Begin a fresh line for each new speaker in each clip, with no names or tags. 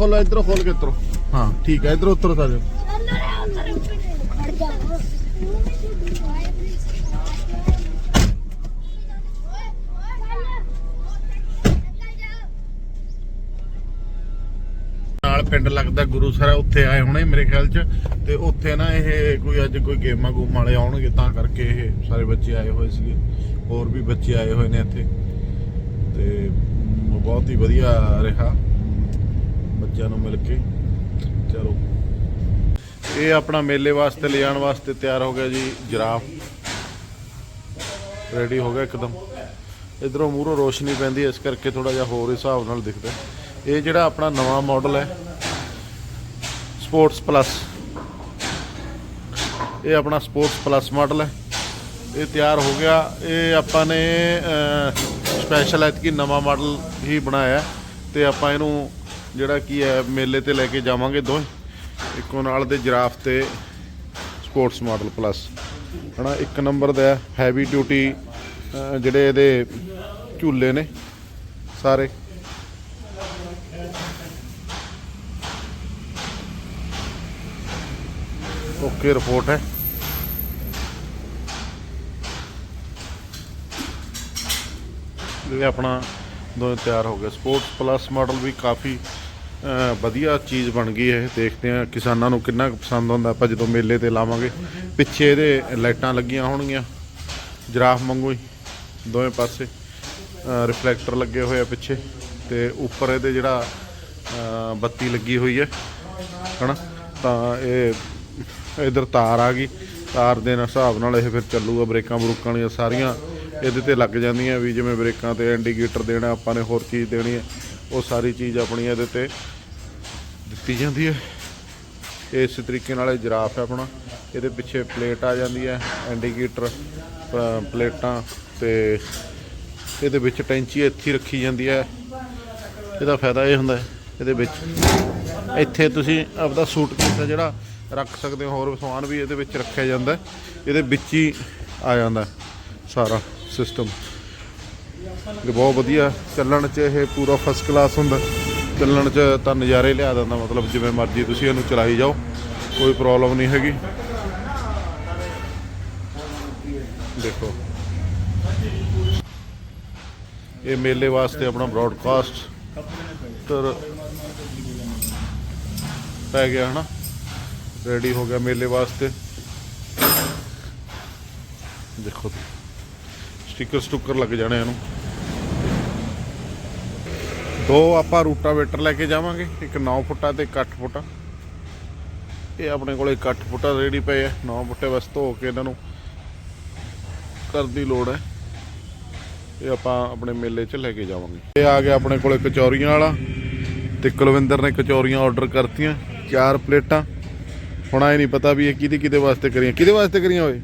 ਖੋਲੋ ਇਧਰੋਂ ਖੋਲ ਕੇ ਇਧਰੋਂ ਹਾਂ। ਠੀਕ ਹੈ ਇਧਰੋਂ ਉੱਤਰ ਸਾਰੇ। ਨਾਲ ਪਿੰਡ ਲੱਗਦਾ ਗੁਰੂ ਸਰ ਉੱਥੇ ਆਏ ਹੋਣੇ ਮੇਰੇ ਖਿਆਲ ਚ। ਤੇ ਉੱਥੇ ਨਾ ਇਹ ਕੋਈ ਅੱਜ ਕੋਈ ਗੇਮਾਂ ਗੂਮ ਵਾਲੇ ਆਉਣਗੇ ਤਾਂ ਕਰਕੇ ਇਹ ਸਾਰੇ ਬੱਚੇ ਆਏ ਹੋਏ ਸੀਗੇ। ਹੋਰ ਵੀ ਬੱਚੇ ਆਏ ਹੋਏ ਨੇ ਇੱਥੇ। ਤੇ ਬਹੁਤ ਹੀ ਵਧੀਆ ਰਿਹਾ। ਬੱਚਿਆਂ ਨੂੰ ਮਿਲ ਕੇ। ਚਲੋ। ਇਹ ਆਪਣਾ ਮੇਲੇ ਵਾਸਤੇ, ਲਿਜਾਣ ਵਾਸਤੇ ਤਿਆਰ ਹੋ ਗਿਆ ਜੀ ਜਿਰਾਫ ਰੈਡੀ ਹੋ ਗਿਆ ਇੱਕਦਮ। ਇਧਰੋਂ ਮੂਹਰੋਂ ਰੋਸ਼ਨੀ ਪੈਂਦੀ, ਇਸ ਕਰਕੇ ਥੋੜਾ ਜਿਹਾ ਹੋਰ ਹਿਸਾਬ ਨਾਲ ਦਿਖਦਾ। ਇਹ ਜਿਹੜਾ ਆਪਣਾ ਨਵਾਂ ਮਾਡਲ ਹੈ ਸਪੋਰਟਸ ਪਲੱਸ ਇਹ ਆਪਣਾ ਸਪੋਰਟਸ ਪਲੱਸ ਮਾਡਲ ਹੈ। ਇਹ ਤਿਆਰ ਹੋ ਗਿਆ। ਇਹ ਆਪਾਂ ਨੇ ਸਪੈਸ਼ਲ ਐਤਕੀ ਨਵਾਂ ਮਾਡਲ ਹੀ ਬਣਾਇਆ ਹੈ। ਤੇ ਆਪਾਂ ਇਹਨੂੰ ਜਿਹੜਾ ਕੀ ਹੈ, ਮੇਲੇ ਤੇ ਲੈ ਕੇ ਜਾਵਾਂਗੇ ਦੋਵੇਂ। ਇੱਕੋ ਨਾਲ ਦੇ ਜਰਾਫ ਤੇ ਸਪੋਰਟਸ ਮਾਡਲ ਪਲੱਸ। ਹਨਾ, ਇੱਕ ਨੰਬਰ ਦਾ ਹੈਵੀ ਡਿਊਟੀ ਜਿਹੜੇ ਇਹਦੇ ਝੂਲੇ ਨੇ ਸਾਰੇ। ਓਕੇ ਰਿਪੋਰਟ ਹੈ। ਇਹ ਆਪਣਾ ਦੋਵੇਂ ਤਿਆਰ ਹੋ ਗਿਆ ਸਪੋਰਟਸ ਪਲੱਸ ਮਾਡਲ ਵੀ ਕਾਫੀ ਵਧੀਆ ਚੀਜ਼ ਬਣ ਗਈ ਹੈ ਦੇਖਦੇ ਆ ਕਿਸਾਨਾਂ ਨੂੰ ਕਿੰਨਾ ਕੁ ਪਸੰਦ ਹੁੰਦਾ ਆਪਾਂ ਜਦੋਂ ਮੇਲੇ ਤੇ ਲਾਵਾਂਗੇ। ਪਿੱਛੇ ਇਹਦੇ ਲਾਈਟਾਂ ਲੱਗੀਆਂ ਹੋਣਗੀਆਂ, ਜਰਾਫ ਵਾਂਗੂ ਹੀ, ਦੋਵੇਂ ਪਾਸੇ ਰਿਫਲੈਕਟਰ ਲੱਗੇ ਹੋਏ ਆ ਪਿੱਛੇ ਤੇ ਉੱਪਰ ਇਹਦੇ ਜਿਹੜਾ ਬੱਤੀ ਲੱਗੀ ਹੋਈ ਹੈ, ਹਨਾ? ਤਾਂ ਇਹ ਇਧਰ ਤਾਰ ਆ ਗਈ, ਤਾਰ ਦੇ ਨਾਲ ਹਿਸਾਬ ਨਾਲ ਇਹ ਫਿਰ ਚੱਲੂਗਾ, ਬ੍ਰੇਕਾਂ ਬਰੂਕਾਂ ਵਾਲੀਆਂ ਸਾਰੀਆਂ ਇਹਦੇ ਤੇ ਲੱਗ ਜਾਂਦੀਆਂ ਵੀ ਜਿਵੇਂ ਬ੍ਰੇਕਾਂ ਤੇ ਇੰਡੀਕੇਟਰ ਦੇਣਾ, ਆਪਾਂ ਨੇ ਹੋਰ ਚੀਜ਼ ਦੇਣੀ ਹੈ। ਉਹ ਸਾਰੀ ਚੀਜ਼ ਆਪਣੀ ਇਹਦੇ ਤੇ ਦਿੱਤੀ ਜਾਂਦੀ ਹੈ। ਇਸ ਤਰੀਕੇ ਨਾਲ ਇਹ ਜਿਰਾਫ ਹੈ ਆਪਣਾ। ਇਹਦੇ ਪਿੱਛੇ ਪਲੇਟ ਆ ਜਾਂਦੀ ਹੈ ਇੰਡੀਕੇਟਰ ਪਲੇਟਾਂ ਤੇ ਇਹਦੇ ਵਿੱਚ ਟੈਂਚੀ ਇੱਥੇ ਰੱਖੀ ਜਾਂਦੀ ਹੈ। ਇਹਦਾ ਫਾਇਦਾ ਇਹ ਹੁੰਦਾ ਹੈ, ਇਹਦੇ ਵਿੱਚ। ਇੱਥੇ ਤੁਸੀਂ ਆਪਦਾ ਸੂਟ ਕੇਸ ਜਿਹੜਾ ਰੱਖ ਸਕਦੇ ਹੋ, ਹੋਰ ਸਮਾਨ ਵੀ ਇਹਦੇ ਵਿੱਚ ਰੱਖਿਆ ਜਾਂਦਾ ਇਹਦੇ ਵਿੱਚ ਹੀ ਆ ਜਾਂਦਾ ਸਾਰਾ ਸਿਸਟਮ ਇਹ ਬਹੁਤ ਵਧੀਆ। ਚੱਲਣ 'ਚ ਇਹ ਪੂਰਾ ਫਸਟ ਕਲਾਸ ਹੁੰਦਾ। ਚੱਲਣ 'ਚ ਤਾਂ ਨਜ਼ਾਰੇ ਲਿਆ ਦਿੰਦਾ, ਮਤਲਬ ਜਿਵੇਂ ਮਰਜ਼ੀ ਤੁਸੀਂ ਇਹਨੂੰ ਚਲਾਈ ਜਾਓ, ਕੋਈ ਪ੍ਰੋਬਲਮ ਨਹੀਂ ਹੈਗੀ। ਦੇਖੋ। ਇਹ ਮੇਲੇ ਵਾਸਤੇ ਆਪਣਾ ਬ੍ਰੌਡਕਾਸਟ ਤਰ ਪੈ ਗਿਆ, ਹਨਾ? ਰੈਡੀ ਹੋ ਗਿਆ ਮੇਲੇ ਵਾਸਤੇ। ਦੇਖੋ ਸਟicker ਸਟੁੱਕਰ ਲੱਗ ਜਾਣੇ ਇਹਨੂੰ। ਦੋ ਆਪਾਂ ਰੂਟਾਵੇਟਰ ਲੈ ਕੇ ਜਾਵਾਂਗੇ, ਇੱਕ 9 ਫੁੱਟਾ ਤੇ ਇੱਕ 8 ਫੁੱਟਾ। ਇਹ ਆਪਣੇ ਕੋਲੇ 8 ਫੁੱਟਾ ਰੈਡੀ ਪਏ ਆ 9 ਫੁੱਟੇ ਬਸ ਧੋ ਕੇ ਇਹਨਾਂ ਨੂੰ ਕਰਦੀ ਲੋੜ ਹੈ। ਇਹ ਆਪਾਂ ਆਪਣੇ ਮੇਲੇ 'ਚ ਲੈ ਕੇ ਜਾਵਾਂਗੇ। ਇਹ ਆ ਗਿਆ ਆਪਣੇ ਕੋਲੇ ਕਚੌਰੀਆਂ ਵਾਲਾ ਤੇ ਕੁਲਵਿੰਦਰ ਨੇ ਕਚੌਰੀਆਂ ਆਰਡਰ ਕਰਤੀਆਂ, ਚਾਰ ਪਲੇਟਾਂ। ਹੁਣ ਆਏ ਨਹੀਂ ਪਤਾ ਵੀ ਇਹ ਕਿਹਦੇ ਕਿਹਦੇ ਵਾਸਤੇ ਕਰੀਆਂ। ਕਿਹਦੇ ਵਾਸਤੇ ਕਰੀਆਂ ਓਏ?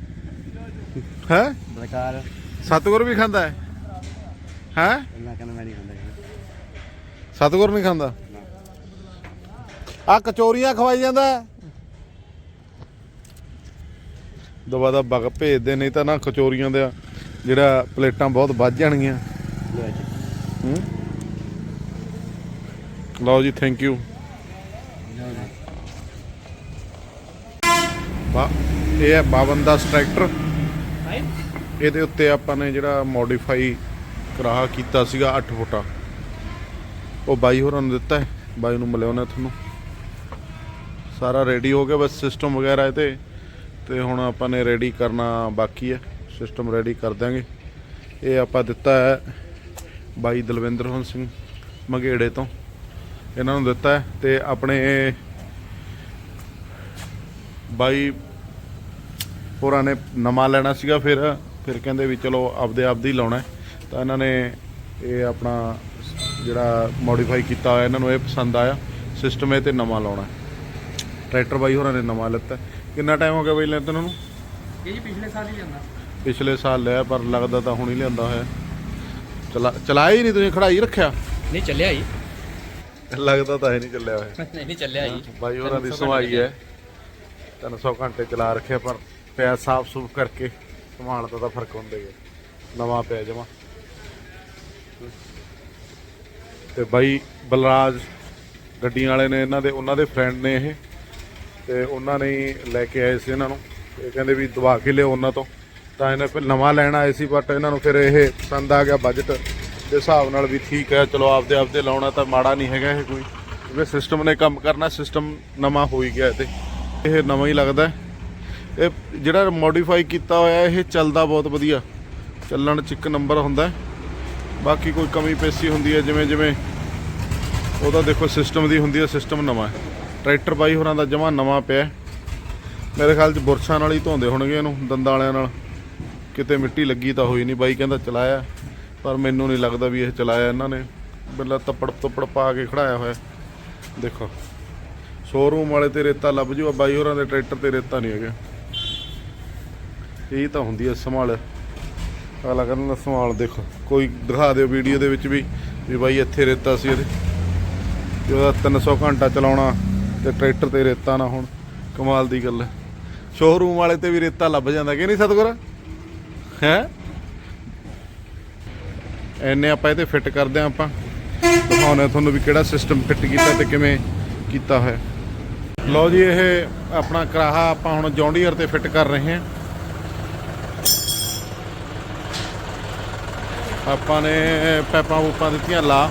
ਹੈ?
ਬਲਕਾਰ।
ਸਤਗੁਰ ਵੀ ਖਾਂਦਾ ਹੈ? ਹੈ?
ਮੈਂ ਕਹਿੰਦਾ ਮੈਂ ਨਹੀਂ ਖਾਂਦਾ
ਸਤਗੁਰ ਨਹੀਂ ਖਾਂਦਾ? ਆ ਕਚੌਰੀਆਂ ਖਵਾਈ ਜਾਂਦਾ ਹੈ। ਦਵਾ ਦਾ ਬਗ ਭੇਜਦੇ ਨਹੀਂ ਤਾਂ ਨਾ ਕਚੌਰੀਆਂ ਦਾ ਜਿਹੜਾ ਪਲੇਟਾਂ ਬਹੁਤ ਵੱਧ ਜਾਣਗੀਆਂ। ਹੂੰ? ਲਓ ਜੀ ਥੈਂਕ ਯੂ ਬਾ ਇਹ ਹੈ 52 ਦਾ ਟਰੈਕਟਰ ਇਹਦੇ ਉੱਤੇ ਆਪਾਂ ਨੇ ਜਿਹੜਾ ਮੋਡੀਫਾਈ ਕਰਾ ਕੀਤਾ ਸੀਗਾ 8 ਫੁੱਟਾ। ਉਹ ਬਾਈ ਹੋਰਾਂ ਨੂੰ ਦਿੱਤਾ ਹੈ, ਬਾਈ ਨੂੰ ਮਿਲਿਆ ਉਹਨੇ ਤੁਹਾਨੂੰ ਸਾਰਾ ਰੈਡੀ ਹੋ ਗਿਆ ਬਸ ਸਿਸਟਮ ਵਗੈਰਾ ਇਹ ਤੇ ਤੇ ਹੁਣ ਆਪਾਂ ਨੇ ਰੈਡੀ ਕਰਨਾ ਬਾਕੀ ਹੈ ਸਿਸਟਮ ਰੈਡੀ ਕਰ ਦਾਂਗੇ ਇਹ ਆਪਾਂ ਦਿੱਤਾ ਹੈ ਬਾਈ ਦਲਵਿੰਦਰ ਹੁਣ ਸਿੰਘ ਮਗੇੜੇ ਤੋਂ। ਇਹਨਾਂ ਨੂੰ ਦਿੱਤਾ ਹੈ ਤੇ ਆਪਣੇ ਬਾਈ ਹੋਰਾਂ ਨੇ ਨਵਾਂ ਲੈਣਾ ਸੀਗਾ ਫਿਰ ਫਿਰ ਕਹਿੰਦੇ ਵੀ ਚਲੋ ਆਪਦੇ ਆਪਦੀ ਲਾਉਣਾ ਹੈ। ਤਾਂ ਇਹਨਾਂ ਨੇ ਇਹ ਆਪਣਾ ਜਿਹੜਾ ਮੋਡੀਫਾਈ ਕੀਤਾ ਹੋਇਆ ਇਹਨਾਂ ਨੂੰ ਇਹ ਪਸੰਦ ਆਇਆ। ਸਿਸਟਮ ਇਹ ਤੇ ਨਵਾਂ ਲਾਉਣਾ ਹੈ। ਟਰੈਕਟਰ ਬਾਈ ਹੋਰਾਂ ਨੇ ਨਵਾਂ ਲਿੱਤਾ ਕਿੰਨਾ ਟਾਈਮ ਹੋ ਗਿਆ ਬਾਈ ਉਹਨਾਂ ਨੂੰ
ਇਹ ਜੀ ਪਿਛਲੇ ਸਾਲ ਹੀ ਲਿਆਂਦਾ।
ਪਿਛਲੇ ਸਾਲ ਲਿਆ ਪਰ ਲੱਗਦਾ ਤਾਂ ਹੁਣ ਹੀ ਲਿਆਂਦਾ ਹੋਇਆ ਚਲਾ ਚਲਾਇਆ ਹੀ ਨਹੀਂ ਤੁਸੀਂ ਖੜਾਈ ਰੱਖਿਆ?
ਨਹੀਂ ਚੱਲਿਆ ਜੀ।
ਲੱਗਦਾ ਤਾਂ ਹੈ ਨਹੀਂ ਚੱਲਿਆ ਹੋਇਆ।
ਨਹੀਂ ਨਹੀਂ ਚੱਲਿਆ ਜੀ।
ਬਾਈ ਹੋਰਾਂ ਦੀ ਸਮਾਈ ਹੈ। 300 ਘੰਟੇ ਚਲਾ ਰੱਖਿਆ ਪਰ ਪਿਆ ਸਾਫ਼ ਸੂਫ ਕਰਕੇ। ਸੰਭਾਲਦਾ ਤਾਂ ਫ਼ਰਕ ਹੁੰਦਾ ਹੀ ਹੈ। ਨਵਾਂ ਪਿਆ ਜਮਾ। ਤੇ ਬਾਈ ਬਲਰਾਜ ਗੱਡੀਆਂ ਵਾਲੇ ਨੇ ਇਹਨਾਂ ਦੇ, ਉਹਨਾਂ ਦੇ ਫਰੈਂਡ ਨੇ ਇਹ। ਤੇ ਉਹਨਾਂ ਨੇ ਲੈ ਕੇ ਆਏ ਸੀ ਇਹਨਾਂ ਨੂੰ। ਇਹ ਕਹਿੰਦੇ ਵੀ ਦਵਾ ਕੇ ਲਿਓ ਉਹਨਾਂ ਤੋਂ। ਤਾਂ ਇਹਨੇ ਫਿਰ ਨਵਾਂ ਲੈਣ ਆਏ ਸੀ ਬਟ ਇਹਨਾਂ ਨੂੰ ਫਿਰ ਇਹ ਪਸੰਦ ਆ ਗਿਆ ਬਜਟ ਦੇ ਹਿਸਾਬ ਨਾਲ ਵੀ ਠੀਕ ਹੈ, ਚਲੋ ਆਪਦੇ ਆਪਦੇ ਲਾਉਣਾ ਤਾਂ ਮਾੜਾ ਨਹੀਂ ਹੈਗਾ ਇਹ ਕੋਈ। ਕਿਉਂਕਿ ਸਿਸਟਮ ਨੇ ਕੰਮ ਕਰਨਾ ਸਿਸਟਮ ਨਵਾਂ ਹੋ ਹੀ ਗਿਆ ਇਹ ਤੇ ਇਹ ਨਵਾਂ ਹੀ ਲੱਗਦਾ ਇਹ ਜਿਹੜਾ ਮੋਡੀਫਾਈ ਕੀਤਾ ਹੋਇਆ, ਇਹ ਚੱਲਦਾ ਬਹੁਤ ਵਧੀਆ। ਚੱਲਣ ਚ ਇੱਕ ਨੰਬਰ ਹੁੰਦਾ ਬਾਕੀ ਕੋਈ ਕਮੀ ਪੇਸ਼ੀ ਹੁੰਦੀ ਹੈ, ਜਿਵੇਂ ਜਿਵੇਂ ਉਹਦਾ ਦੇਖੋ ਸਿਸਟਮ ਦੀ ਹੁੰਦੀ ਹੈ ਸਿਸਟਮ ਨਵਾਂ ਹੈ। ਟਰੈਕਟਰ ਬਾਈ ਹੋਰਾਂ ਦਾ ਜਮਾ ਨਵਾਂ ਪਿਆ ਮੇਰੇ ਖਿਆਲ ਚ ਬੁਰਸ਼ਾਂ ਨਾਲ ਹੀ ਧੋਂਦੇ ਹੋਣਗੇ ਇਹਨੂੰ, ਦੰਦਾਂ ਵਾਲਿਆਂ ਨਾਲ। ਕਿਤੇ ਮਿੱਟੀ ਲੱਗੀ ਤਾਂ ਹੋਈ ਨਹੀਂ। ਬਾਈ ਕਹਿੰਦਾ ਚਲਾਇਆ, ਪਰ ਮੈਨੂੰ ਨਹੀਂ ਲੱਗਦਾ ਵੀ ਇਹ ਚਲਾਇਆ ਇਹਨਾਂ ਨੇ। ਬਿੱਲਾ ਤੱਪੜ ਤੱਪੜ ਪਾ ਕੇ ਖੜਾਇਆ ਹੋਇਆ। ਦੇਖੋ ਸ਼ੋਰੂਮ ਵਾਲੇ ਤੇ ਰੇਤਾ ਲੱਭ ਜੂ ਬਾਈ ਹੋਰਾਂ ਦੇ ਟਰੈਕਟਰ ਤੇ ਰੇਤਾ ਨਹੀਂ ਹੈਗਾ। ਇਹ ਤਾਂ ਹੁੰਦੀ ਹੈ ਸੰਭਾਲ। ਅਗਲਾ ਕਹਿੰਦਾ ਸੰਭਾਲ ਦੇਖੋ, ਕੋਈ ਦਿਖਾ ਦਿਓ ਵੀਡੀਓ ਦੇ ਵਿੱਚ ਵੀ ਵੀ ਬਾਈ ਇੱਥੇ ਰੇਤਾ ਸੀ ਇਹਦੇ। ਜੇ ਉਹਦਾ 300 ਘੰਟਾ ਚਲਾਉਣਾ ਤੇ ਟਰੈਕਟਰ ਤੇ ਰੇਤਾ ਨਾ ਹੁਣ। ਕਮਾਲ ਦੀ ਗੱਲ ਹੈ। ਸ਼ੋਰੂਮ ਵਾਲੇ ਤੇ ਵੀ ਰੇਤਾ ਲੱਭ ਜਾਂਦਾ ਕਿ ਨਹੀਂ ਸਤਗੁਰ? ਹੈ? ਐਨੇ ਆਪਾਂ ਇਹ ਇਹਦੇ ਫਿੱਟ ਕਰਦੇ ਹਾਂ ਆਪਾਂ। ਦਿਖਾਉਣੇ ਤੁਹਾਨੂੰ ਵੀ ਕਿਹੜਾ ਸਿਸਟਮ ਫਿੱਟ ਕੀਤਾ ਤੇ ਕਿਵੇਂ ਕੀਤਾ ਹੋਇਆ। ਲਓ ਜੀ, ਇਹ ਆਪਣਾ ਕਰਾਹਾ ਆਪਾਂ ਹੁਣ ਜੌਂਡੀਅਰ ਤੇ ਫਿੱਟ ਕਰ ਰਹੇ ਹਾਂ। ਆਪਾਂ ਨੇ ਪੈਪਾਂ ਪੂਪਾਂ ਦਿੱਤੀਆਂ ਲਾ।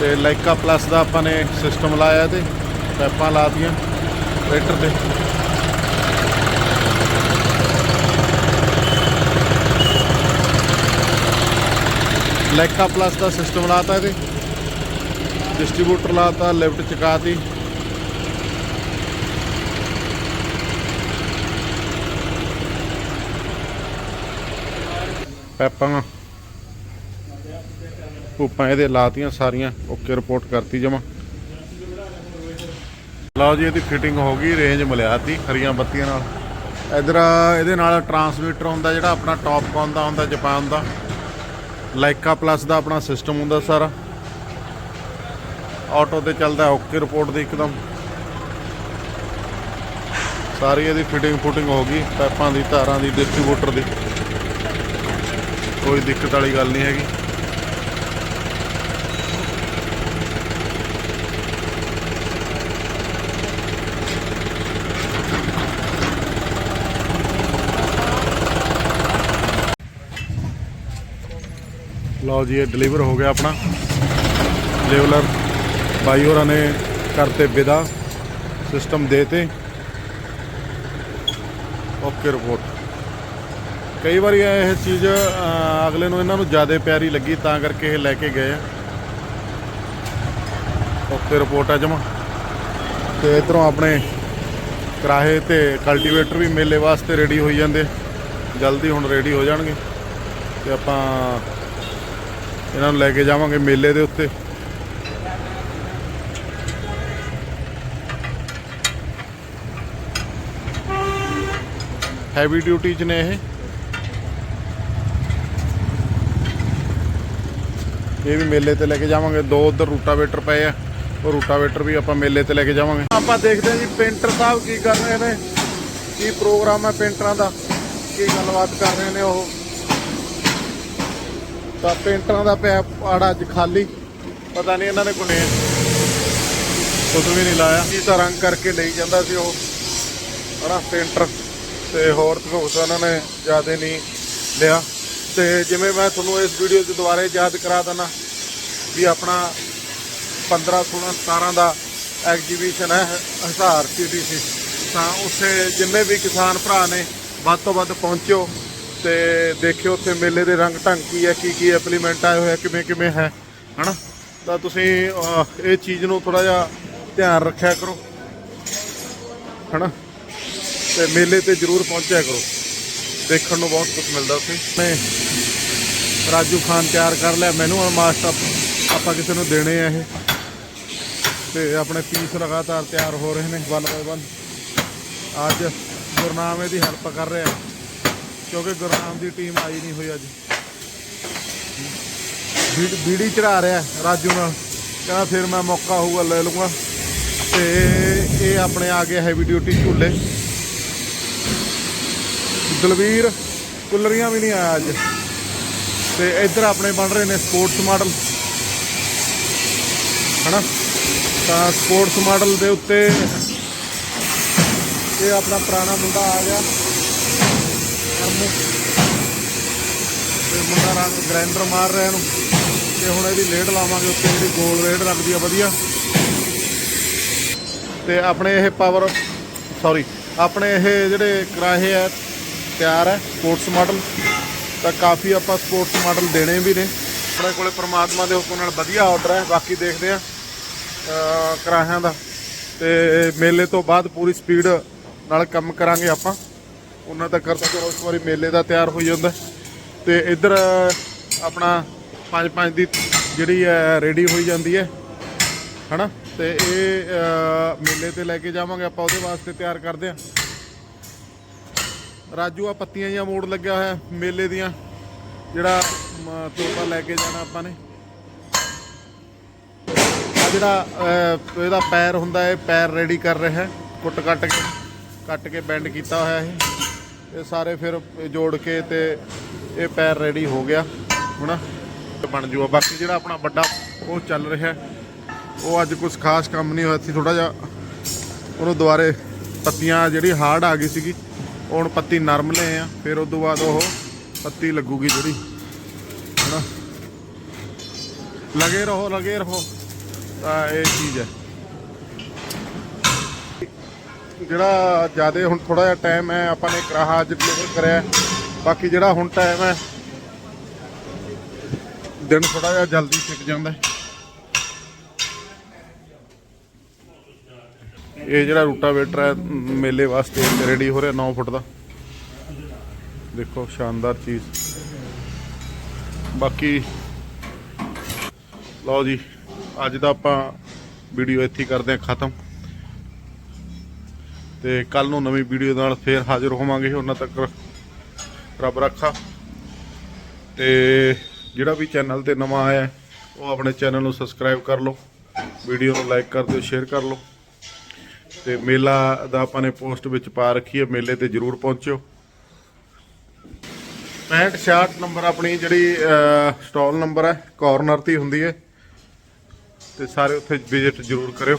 ਤੇ ਲਾਈਕਾ ਪਲੱਸ ਦਾ ਆਪਾਂ ਨੇ ਸਿਸਟਮ ਲਾਇਆ ਤੇ ਪੈਪਾਂ ਲਾਤੀਆਂ ਟਰੈਕਟਰ ਤੇ। ਲਾਈਕਾ ਪਲੱਸ ਦਾ ਸਿਸਟਮ ਲਾਤਾ ਇਹਦੇ। ਡਿਸਟ੍ਰੀਬਿਊਟਰ ਲਾਤਾ, ਲਿਫਟ ਚਕਾਤੀ। ਪੈਪਾਂ ਪੂਪਾਂ ਇਹਦੇ ਲਾਤੀਆਂ ਸਾਰੀਆਂ, ਓਕੇ ਰਿਪੋਰਟ ਕਰਤੀ ਜਮਾ। ਲਓ ਜੀ, ਇਹਦੀ ਫਿਟਿੰਗ ਹੋ ਗਈ ਰੇਂਜ ਮਿਲਿਆਤੀ ਹਰੀਆਂ ਬੱਤੀਆਂ ਨਾਲ। ਇਧਰ ਇਹਦੇ ਨਾਲ ਟਰਾਂਸਮਿਟਰ ਹੁੰਦਾ, ਜਿਹੜਾ ਆਪਣਾ ਟੌਪਕੌਨ ਦਾ ਹੁੰਦਾ ਜਾਪਾਨ ਦਾ। ਲਾਈਕਾ ਪਲੱਸ ਦਾ ਆਪਣਾ ਸਿਸਟਮ ਹੁੰਦਾ ਸਾਰਾ। ਆਟੋ ਤੇ ਚੱਲਦਾ, ਓਕੇ ਰਿਪੋਰਟ ਦੀ ਇੱਕਦਮ। ਸਾਰੀ ਇਹਦੀ ਫਿਟਿੰਗ ਫੁਟਿੰਗ ਹੋ ਗਈ, ਪੈਪਾਂ ਦੀ ਤਾਰਾਂ ਦੀ ਡਿਸਟ੍ਰੀਬਿਊਟਰ ਦੀ। ਕੋਈ ਦਿੱਕਤ ਵਾਲੀ ਗੱਲ ਨਹੀਂ ਹੈਗੀ। ਲਓ ਜੀ, ਇਹ ਡਿਲੀਵਰ ਹੋ ਗਿਆ ਆਪਣਾ। ਲੈਵਲਰ ਬਾਈ ਹੋਰਾਂ ਨੇ ਕਰਤੇ ਵਿਦਾ ਸਿਸਟਮ ਦੇਤੇ। ਓਕੇ ਰਿਪੋਰਟ ਕਈ ਵਾਰੀ ਇਹ ਚੀਜ਼ ਅਗਲੇ ਨੂੰ ਇਹਨਾਂ ਨੂੰ ਜ਼ਿਆਦਾ ਪਿਆਰੀ ਲੱਗੀ, ਤਾਂ ਕਰਕੇ ਇਹ ਲੈ ਕੇ ਗਏ ਆ। ਓਕੇ ਰਿਪੋਰਟ ਆ ਜਮਾ। ਤੇ ਇਧਰੋਂ ਆਪਣੇ ਕਰਾਹੇ ਤੇ ਕਲਟੀਵੇਟਰ ਵੀ ਮੇਲੇ ਵਾਸਤੇ ਰੈਡੀ ਹੋਈ ਜਾਂਦੇ। ਜਲਦੀ ਹੁਣ ਰੈਡੀ ਹੋ ਜਾਣਗੇ। ਤੇ ਆਪਾਂ ਇਹਨਾਂ ਨੂੰ ਲੈ ਕੇ ਜਾਵਾਂਗੇ ਮੇਲੇ ਦੇ ਉੱਤੇ। ਹੈਵੀ ਡਿਊਟੀ ਚ ਨੇ ਇਹ। ਇਹ ਵੀ ਮੇਲੇ ਤੇ ਲੈ ਕੇ ਜਾਵਾਂਗੇ। ਦੋ ਉਧਰ ਰੂਟਾਵੇਟਰ ਪਏ ਆ। ਉਹ ਰੂਟਾਵੇਟਰ ਵੀ ਆਪਾਂ ਮੇਲੇ ਤੇ ਲੈ ਕੇ ਜਾਵਾਂਗੇ। ਆਪਾਂ ਦੇਖਦੇ ਹਾਂ ਜੀ, ਪੇਂਟਰ ਸਾਹਿਬ ਕੀ ਕਰ ਰਹੇ ਨੇ। ਕੀ ਪ੍ਰੋਗਰਾਮ ਹੈ ਪੇਂਟਰਾਂ ਦਾ। ਕੀ ਗੱਲਬਾਤ ਕਰ ਰਹੇ ਨੇ ਉਹ। ਤਾਂ ਪੇਂਟਰਾਂ ਦਾ ਪਿਆ ਪਾੜਾ ਅੱਜ ਖਾਲੀ। ਪਤਾ ਨਹੀਂ ਇਹਨਾਂ ਨੇ ਕੋਨੇ ਕੁਝ ਵੀ ਨਹੀਂ ਲਾਇਆ। ਕੀ ਤਾਂ ਰੰਗ ਕਰਕੇ ਲਈ ਜਾਂਦਾ ਸੀ ਉਹ। ਹਨਾ, ਪੇਂਟਰ। ਤੇ ਹੋਰ ਧੂਸ ਇਹਨਾਂ ਨੇ ਜ਼ਿਆਦਾ ਨਹੀਂ ਲਿਆ। ਤੇ ਜਿਵੇਂ ਮੈਂ ਤੁਹਾਨੂੰ ਇਸ ਵੀਡੀਓ 'ਚ ਦੁਬਾਰੇ ਯਾਦ ਕਰਾ ਦਿੰਦਾ, ਵੀ ਆਪਣਾ 15 16 17 ਦਾ ਐਗਜੀਬਿਸ਼ਨ ਹੈ, ਹਜ਼ਾਰ ਸੀਟੀਸੀ ਤਾਂ ਉੱਥੇ ਜਿੰਨੇ ਵੀ ਕਿਸਾਨ ਭਰਾ ਨੇ, ਵੱਧ ਤੋਂ ਵੱਧ ਪਹੁੰਚਿਓ ਤੇ ਦੇਖਿਓ ਉੱਥੇ ਮੇਲੇ ਦੇ ਰੰਗ ਢੰਗ ਕੀ ਹੈ, ਕੀ ਕੀ ਐਪਲੀਮੈਂਟ ਆਏ ਹੋਏ ਕਿਵੇਂ ਕਿਵੇਂ ਹੈ, ਹਨਾ? ਤਾਂ ਤੁਸੀਂ ਇਹ ਚੀਜ਼ ਨੂੰ ਥੋੜਾ ਜਿਹਾ ਧਿਆਨ ਰੱਖਿਆ ਕਰੋ, ਹਨਾ? ਤੇ ਮੇਲੇ ਤੇ ਜ਼ਰੂਰ ਪਹੁੰਚਿਆ ਕਰੋ। ਦੇਖਣ ਨੂੰ ਬਹੁਤ ਕੁਝ ਮਿਲਦਾ ਉੱਥੇ। ਮੈਂ ਰਾਜੂ ਖਾਨ ਤਿਆਰ ਕਰ ਲਿਆ, ਮੈਨੂੰ ਮਾਸਟਰ ਆਪਾਂ ਕਿਸੇ ਨੂੰ ਦੇਣੇ ਆ ਇਹ। ਤੇ ਆਪਣੇ ਪੀਸ ਲਗਾਤਾਰ ਤਿਆਰ ਹੋ ਰਹੇ ਨੇ ਵਨ ਬਾਏ ਵਨ ਅੱਜ ਗੁਰਨਾਮ ਇਹਦੀ ਹੈਲਪ ਕਰ ਰਿਹਾ। ਕਿਉਂਕਿ ਗੁਰਨਾਮ ਦੀ ਟੀਮ ਆਈ ਨਹੀਂ ਹੋਈ ਅੱਜ। ਬੀੜੀ ਚੜਾ ਰਿਹਾ ਰਾਜੂ ਨਾਲ। ਕਹਿੰਦਾ ਫਿਰ ਮੈਂ ਮੌਕਾ ਹੋਊਗਾ ਲੈ ਲੂੰਗਾ ਤੇ ਇਹ ਆਪਣੇ ਆ ਗਏ ਹੈਵੀ ਡਿਊਟੀ ਝੂਲੇ। ਦਲਵੀਰ, ਕੁੱਲਰੀਆਂ ਵੀ ਨਹੀਂ ਆਇਆ ਅੱਜ। ਤੇ ਇੱਧਰ ਆਪਣੇ ਬਣ ਰਹੇ ਨੇ ਸਪੋਰਟਸ ਮਾਡਲ ਹਨਾ? ਤਾਂ ਸਪੋਰਟਸ ਮਾਡਲ ਦੇ ਉੱਤੇ ਇਹ ਆਪਣਾ ਪੁਰਾਣਾ ਮੁੰਡਾ ਆ ਗਿਆ। ਕਰਮੂ ਤੇ ਮੁੰਡਾ ਰੰਗ ਗ੍ਰਾਈਂਡਰ ਮਾਰ ਰਿਹਾ ਇਹਨੂੰ। ਤੇ ਹੁਣ ਇਹਦੀ ਲੇਡ ਲਾਵਾਂਗੇ ਉੱਤੇ ਜਿਹੜੀ ਗੋਲ ਰੇਡ ਲੱਗਦੀ ਆ ਵਧੀਆ। ਤੇ ਆਪਣੇ ਇਹ ਪਾਵਰ ਸੌਰੀ ਆਪਣੇ ਇਹ ਜਿਹੜੇ ਕਰਾਹੇ ਆ, ਤਿਆਰ ਹੈ ਸਪੋਰਟਸ ਮਾਡਲ ਤਾਂ ਕਾਫੀ ਆਪਾਂ ਸਪੋਰਟਸ ਮਾਡਲ ਦੇਣੇ ਵੀ ਨੇ। ਆਪਣੇ ਕੋਲੇ ਪ੍ਰਮਾਤਮਾ ਦੇ ਹੁਕਮ ਨਾਲ ਵਧੀਆ ਆਰਡਰ ਹੈ ਬਾਕੀ ਦੇਖਦੇ ਆ ਕਰਾਹਿਆਂ ਦਾ। ਤੇ ਮੇਲੇ ਤੋਂ ਬਾਅਦ ਪੂਰੀ ਸਪੀਡ ਨਾਲ ਕੰਮ ਕਰਾਂਗੇ ਆਪਾਂ। ਉਹਨਾਂ ਦਾ ਤਾਂ ਚਲੋ ਇੱਕ ਵਾਰੀ ਮੇਲੇ ਦਾ ਤਿਆਰ ਹੋਈ ਜਾਂਦਾ। ਤੇ ਇੱਧਰ ਆਪਣਾ ਪੰਜ ਪੰਜ ਦੀ ਜਿਹੜੀ ਹੈ ਰੈਡੀ ਹੋਈ ਜਾਂਦੀ ਹੈ ਹਨਾ? ਤੇ ਇਹ ਮੇਲੇ ਤੇ ਲੈ ਕੇ ਜਾਵਾਂਗੇ ਆਪਾਂ ਉਹਦੇ ਵਾਸਤੇ ਤਿਆਰ ਕਰਦੇ ਆ ਰਾਜੂ ਆ ਪੱਤੀਆਂ ਜਾਂ ਮੋੜ ਲੱਗਿਆ ਹੋਇਆ ਮੇਲੇ ਦੀਆਂ ਜਿਹੜਾ ਮ, ਤੋਤਾ ਲੈ ਕੇ ਜਾਣਾ ਆਪਾਂ ਨੇ। ਆ ਜਿਹੜਾ ਇਹਦਾ ਪੈਰ ਹੁੰਦਾ ਹੈ ਪੈਰ ਰੈਡੀ ਕਰ ਰਿਹਾ ਕੁੱਟ ਕੱਟ ਕੇ ਕੱਟ ਕੇ ਬੈਂਡ ਕੀਤਾ ਹੋਇਆ ਇਹ। ਇਹ ਸਾਰੇ ਫਿਰ ਜੋੜ ਕੇ ਤੇ ਇਹ ਪੈਰ ਰੈਡੀ ਹੋ ਗਿਆ, ਹਨਾ? ਤੇ ਬਣ ਜੂਗਾ। ਬਾਕੀ ਜਿਹੜਾ ਆਪਣਾ ਵੱਡਾ ਉਹ ਚੱਲ ਰਿਹਾ। ਉਹ ਅੱਜ ਕੁਝ ਖਾਸ ਕੰਮ ਨਹੀਂ ਹੋਇਆ। ਸੀ ਥੋੜਾ ਜਿਹਾ ਉਹਨੂੰ ਦੁਬਾਰੇ ਪੱਤੀਆਂ ਜਿਹੜੀ ਹਾਰਡ ਆ ਗਈ ਸੀਗੀ ਹੁਣ ਪੱਤੀ ਨਰਮ ਲਏ ਆ। ਫਿਰ ਉਸ ਤੋਂ ਬਾਅਦ ਉਹ ਪੱਤੀ ਲੱਗੂਗੀ ਜਿਹੜੀ, ਹਨਾ? ਲਗੇ ਰਹੋ ਲਗੇ ਰਹੋ। ਤਾਂ ਇਹ ਚੀਜ਼ ਹੈ। ਜਿਹੜਾ ਜਿਆਦੇ ਹੁਣ ਥੋੜਾ ਜਿਹਾ ਟਾਈਮ ਹੈ, ਆਪਾਂ ਨੇ ਕਰਾਹਾ ਅੱਜ ਡਿਲੀਵਰ ਕਰਿਆ। ਬਾਕੀ ਜਿਹੜਾ ਹੁਣ ਟਾਈਮ ਹੈ, ਦਿਨ ਥੋੜਾ ਜਿਹਾ ਜਲਦੀ ਸਿੱਕ ਜਾਂਦਾ ਇਹ ਜਿਹੜਾ ਰੂਟਾਵੇਟਰ ਹੈ, ਮੇਲੇ ਵਾਸਤੇ ਰੈਡੀ ਹੋ ਰਿਹਾ 9 ਫੁੱਟ ਦਾ। ਦੇਖੋ, ਸ਼ਾਨਦਾਰ ਚੀਜ਼। ਬਾਕੀ ਲਓ ਜੀ, ਅੱਜ ਦਾ ਆਪਾਂ ਵੀਡੀਓ ਇੱਥੇ ਕਰਦੇ ਹਾਂ, ਖਤਮ। ਤੇ ਕੱਲ ਨੂੰ ਨਵੀਂ ਵੀਡੀਓ ਨਾਲ ਫੇਰ ਹਾਜ਼ਰ ਹੋਵਾਂਗੇ ਉਹਨਾਂ ਤੱਕ। ਰੱਬ ਰੱਖਾ। ਤੇ ਜਿਹੜਾ ਵੀ ਚੈਨਲ ਤੇ ਨਵਾਂ ਆਇਆ, ਉਹ ਆਪਣੇ ਚੈਨਲ ਨੂੰ ਸਬਸਕ੍ਰਾਈਬ ਕਰ ਲਓ, ਵੀਡੀਓ ਨੂੰ ਲਾਈਕ ਕਰ ਦਿਓ, ਸ਼ੇਅਰ ਕਰ ਲਓ। ਤੇ ਮੇਲਾ ਦਾ ਆਪਾਂ ਨੇ ਪੋਸਟ ਵਿੱਚ ਪਾ ਰੱਖੀ ਹੈ, ਮੇਲੇ ਤੇ ਜਰੂਰ ਪਹੁੰਚਿਓ। 65 66 ਨੰਬਰ ਆਪਣੀ ਜਿਹੜੀ ਸਟਾਲ ਨੰਬਰ ਹੈ, ਕਾਰਨਰ ਤੇ ਹੁੰਦੀ ਹੈ। ਤੇ ਸਾਰੇ ਉੱਥੇ ਵਿਜ਼ਿਟ ਜਰੂਰ ਕਰਿਓ।